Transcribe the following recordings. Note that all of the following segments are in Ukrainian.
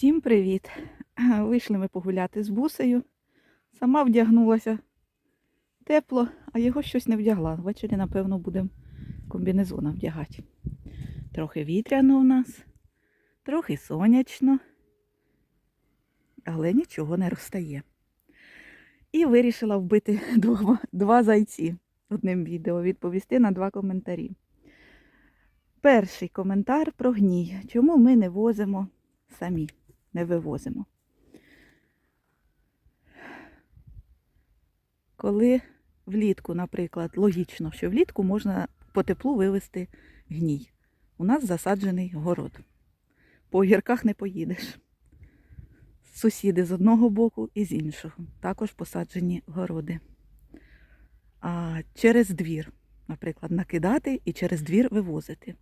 Всім привіт! Вийшли ми погуляти з бусею. Сама вдягнулася тепло, а його щось не вдягла. Ввечері, напевно, будемо комбінезона вдягати. Трохи вітряно у нас, трохи сонячно, але нічого не розстає. І вирішила вбити два, два зайці одним відео, відповісти на два коментарі. Перший коментар про гній. Чому ми не возимо самі, не вивозимо? Коли влітку, наприклад, логічно, що влітку можна по теплу вивезти гній. У нас засаджений город. По огірках не поїдеш. Сусіди з одного боку і з іншого. Також посаджені городи. А через двір, наприклад, накидати і через двір вивозити.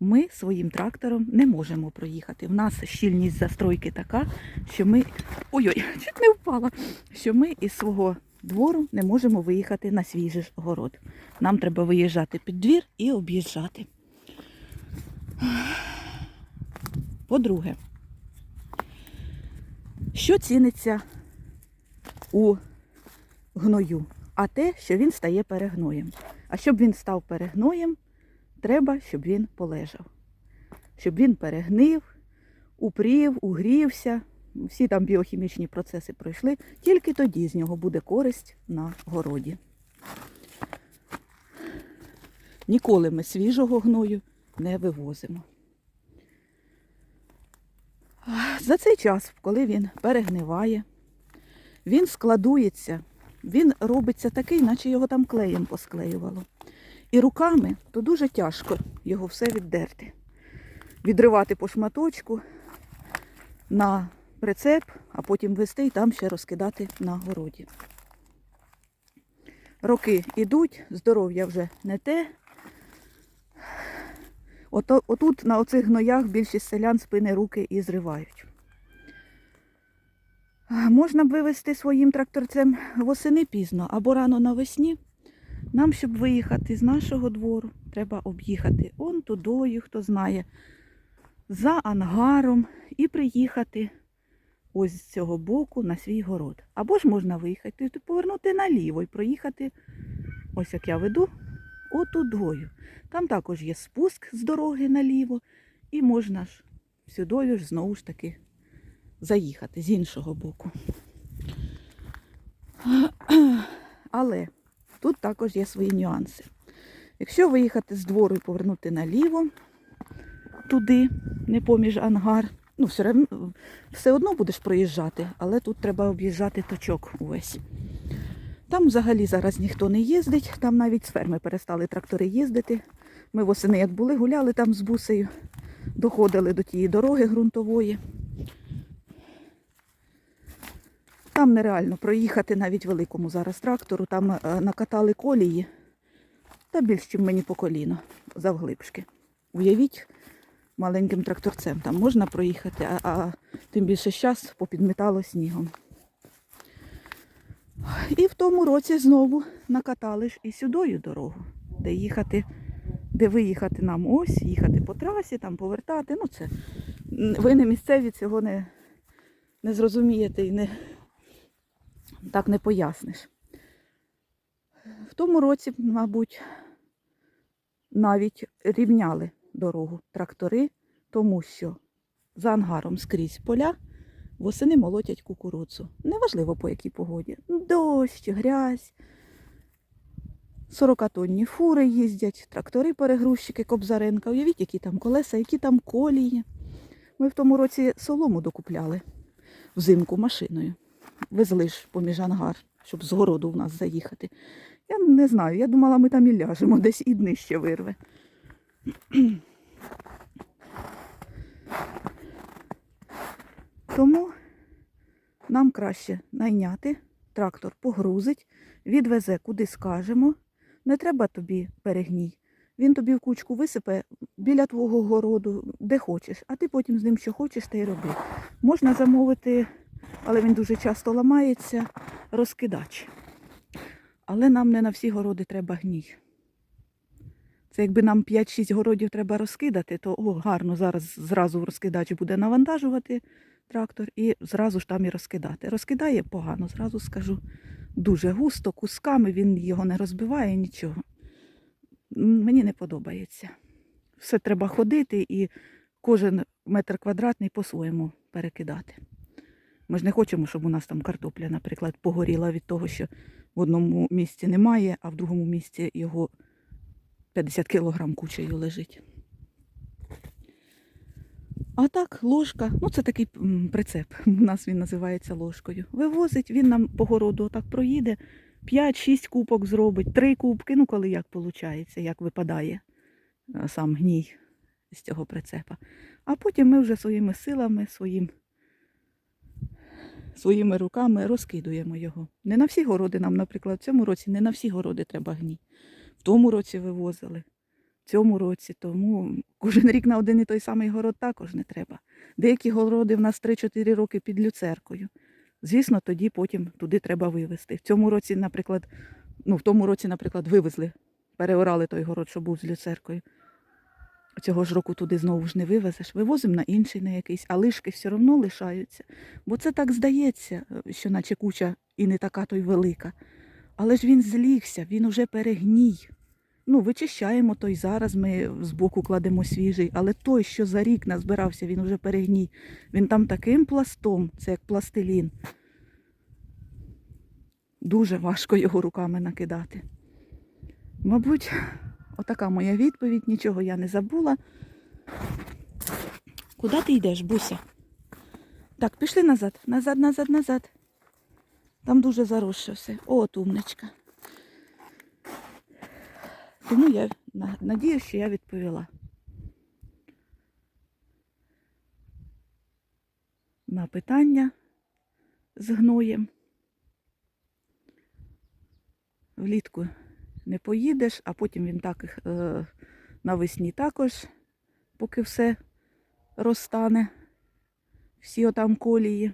Ми своїм трактором не можемо проїхати. В нас щільність застройки така, що ми. Ой-ой, чуть не впала. Що ми із свого двору не можемо виїхати на свій же город. Нам треба виїжджати під двір і об'їжджати. По-друге, що ціниться у гною? А те, що він стає перегноєм. А щоб він став перегноєм, треба, щоб він полежав. Щоб він перегнив, упрів, угрівся, всі там біохімічні процеси пройшли, тільки тоді з нього буде користь на городі. Ніколи ми свіжого гною не вивозимо. За цей час, коли він перегниває, він складується, він робиться такий, наче його там клеєм посклеювало. І руками то дуже тяжко його все віддерти. Відривати по шматочку на прицеп, а потім вести і там ще розкидати на городі. Роки йдуть, здоров'я вже не те. Ото, отут на оцих гноях більшість селян спини руки і зривають. Можна б вивезти своїм тракторцем восени пізно або рано навесні. Нам, щоб виїхати з нашого двору, треба об'їхати он тудою, хто знає, за ангаром і приїхати ось з цього боку на свій город. Або ж можна виїхати, повернути наліво і проїхати, ось як я веду, отудою. Там також є спуск з дороги наліво, і можна ж сюдою ж знову ж таки заїхати з іншого боку. Але тут також є свої нюанси. Якщо виїхати з двору і повернути наліво, туди, не поміж ангар, ну, все, равно, все одно будеш проїжджати, але тут треба об'їжджати точок увесь. Там взагалі зараз ніхто не їздить, там навіть з ферми перестали трактори їздити. Ми восени, як були, гуляли там з бусею, доходили до тієї дороги ґрунтової. Там нереально проїхати навіть великому зараз трактору, там е, накатали колії, та більш, ніж мені по коліно, завглибшки. Уявіть, маленьким тракторцем там можна проїхати, а, а тим більше зараз попідмітало снігом. І в тому році знову накатали ж і сюдою дорогу, де їхати, де виїхати нам ось, їхати по трасі, там повертати. Ну це ви не місцеві цього не, не зрозумієте і не, так не поясниш. В тому році, мабуть, навіть рівняли дорогу трактори, тому що за ангаром скрізь поля восени молотять кукурудзу. Неважливо по якій погоді. Дощ, грязь. 40-тонні фури їздять, трактори, перегрузчики Кобзаренка. Уявіть, які там колеса, які там колії. Ми в тому році солому докупляли взимку машиною. Везли ж поміж ангар, щоб з городу в нас заїхати. Я не знаю, я думала, ми там і ляжемо, десь і днище вирве. Тому нам краще найняти, трактор погрузить, відвезе куди скажемо. Не треба тобі перегній. Він тобі в кучку висипе біля твого городу, де хочеш, а ти потім з ним що хочеш, та й роби. Можна замовити, але він дуже часто ламається, розкидач. Але нам не на всі городи треба гній. Це якби нам 5-6 городів треба розкидати, то о, гарно, зараз зразу розкидач буде навантажувати трактор і зразу ж там і розкидати. Розкидає погано, зразу скажу. Дуже густо, кусками, він його не розбиває, нічого. Мені не подобається. Все треба ходити і кожен метр квадратний по-своєму перекидати. Ми ж не хочемо, щоб у нас там картопля, наприклад, погоріла від того, що в одному місці немає, а в другому місці його 50 кілограм кучею лежить. А так, ложка, ну це такий прицеп. У нас він називається ложкою. Вивозить, він нам по городу отак проїде, 5-6 кубок зробить, 3 кубки, ну коли як виходить, як випадає е, сам гній з цього прицепа. А потім ми вже своїми силами, своїм, своїми руками розкидуємо його. Не на всі городи нам, наприклад, в цьому році не на всі городи треба гній. В тому році вивозили, в цьому році, тому кожен рік на один і той самий город також не треба. Деякі городи в нас 3-4 роки під люцеркою. Звісно, тоді потім туди треба вивезти. В цьому році, наприклад, ну в тому році, наприклад, вивезли, переорали той город, що був з люцеркою. Цього ж року туди знову ж не вивезеш. Вивозимо на інший на якийсь, а лишки все одно лишаються. Бо це так здається, що наче куча і не така то й велика. Але ж він злігся, він уже перегній. Ну, вичищаємо той зараз, ми збоку кладемо свіжий, але той, що за рік назбирався, він уже перегній. Він там таким пластом, це як пластилін. Дуже важко його руками накидати. Мабуть, отака моя відповідь, нічого я не забула. Куди ти йдеш, Буся? Так, пішли назад, назад, назад, назад. Там дуже заросше все. От умничка. Тому я на- надію, що я відповіла. На питання з гноєм. Влітку не поїдеш, а потім він так е, навесні також, поки все розтане, всі отам колії.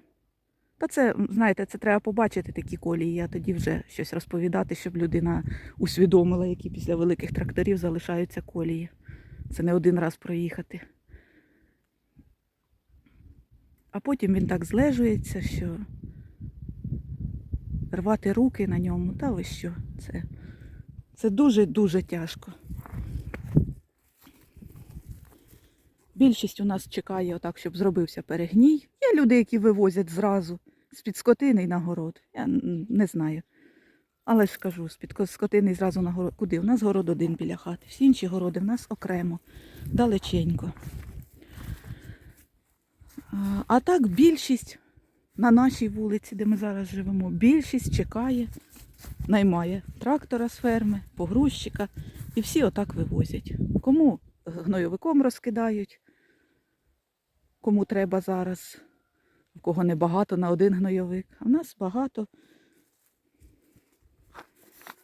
Та це, знаєте, це треба побачити такі колії, а тоді вже щось розповідати, щоб людина усвідомила, які після великих тракторів залишаються колії. Це не один раз проїхати. А потім він так злежується, що рвати руки на ньому, та ви що, це, це дуже-дуже тяжко. Більшість у нас чекає отак, щоб зробився перегній. Є люди, які вивозять зразу з-під скотини й на город. Я не знаю. Але ж кажу, з-під скотини й зразу на город. Куди? У нас город один біля хати. Всі інші городи в нас окремо, далеченько. А так більшість на нашій вулиці, де ми зараз живемо, більшість чекає, наймає трактора з ферми, погрузчика, і всі отак вивозять. Кому гнойовиком розкидають, кому треба зараз, в кого небагато на один гнойовик, а в нас багато.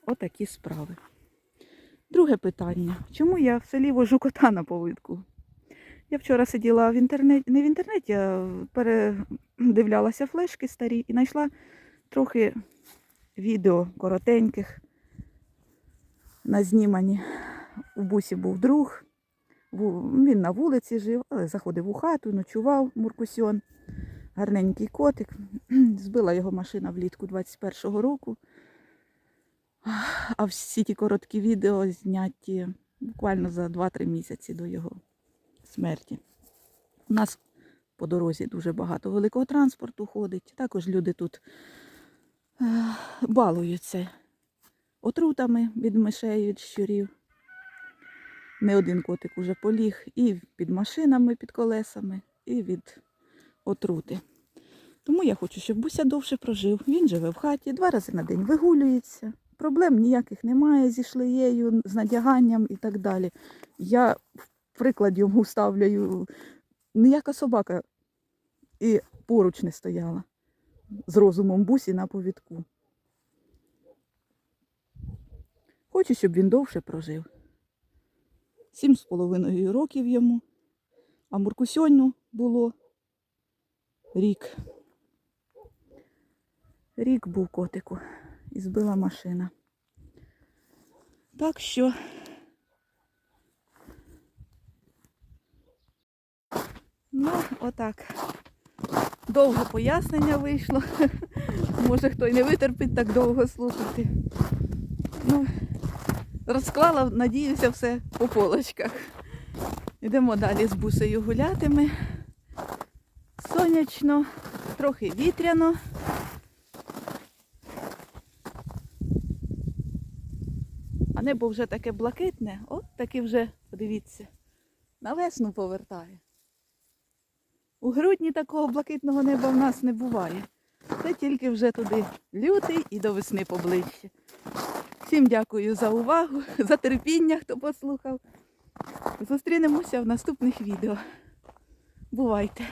Отакі справи. Друге питання. Чому я в селі вожу кота на повидку? Я вчора сиділа в інтернеті, не в інтернеті, а передивлялася флешки старі і знайшла трохи відео коротеньких на знімані. У бусі був друг, він на вулиці жив, але заходив у хату, ночував Муркусьон. Гарненький котик. Збила його машина влітку 21-го року. А всі ті короткі відео зняті буквально за 2-3 місяці до його смерті. У нас по дорозі дуже багато великого транспорту ходить. Також люди тут балуються отрутами від мишей, від щурів. Не один котик уже поліг і під машинами, під колесами, і від отрути. Тому я хочу, щоб Буся довше прожив. Він живе в хаті, два рази на день вигулюється. Проблем ніяких немає зі шлеєю, з надяганням і так далі. Я в приклад йому ставлю ніяка собака і поруч не стояла з розумом бусі на повідку. Хочу, щоб він довше прожив. Сім з половиною років йому, а Муркусьоню було рік. Рік був котику і збила машина. Так що ну, отак. Довге пояснення вийшло. Може, хто й не витерпить так довго слухати. Ну, розклала, надіюся, все по полочках. Йдемо далі з бусею гуляти ми. Сонячно, трохи вітряно. А небо вже таке блакитне, от таки вже, подивіться, на весну повертає. У грудні такого блакитного неба в нас не буває. Це тільки вже туди лютий і до весни поближче. Всім дякую за увагу, за терпіння, хто послухав. Зустрінемося в наступних відео. Бувайте!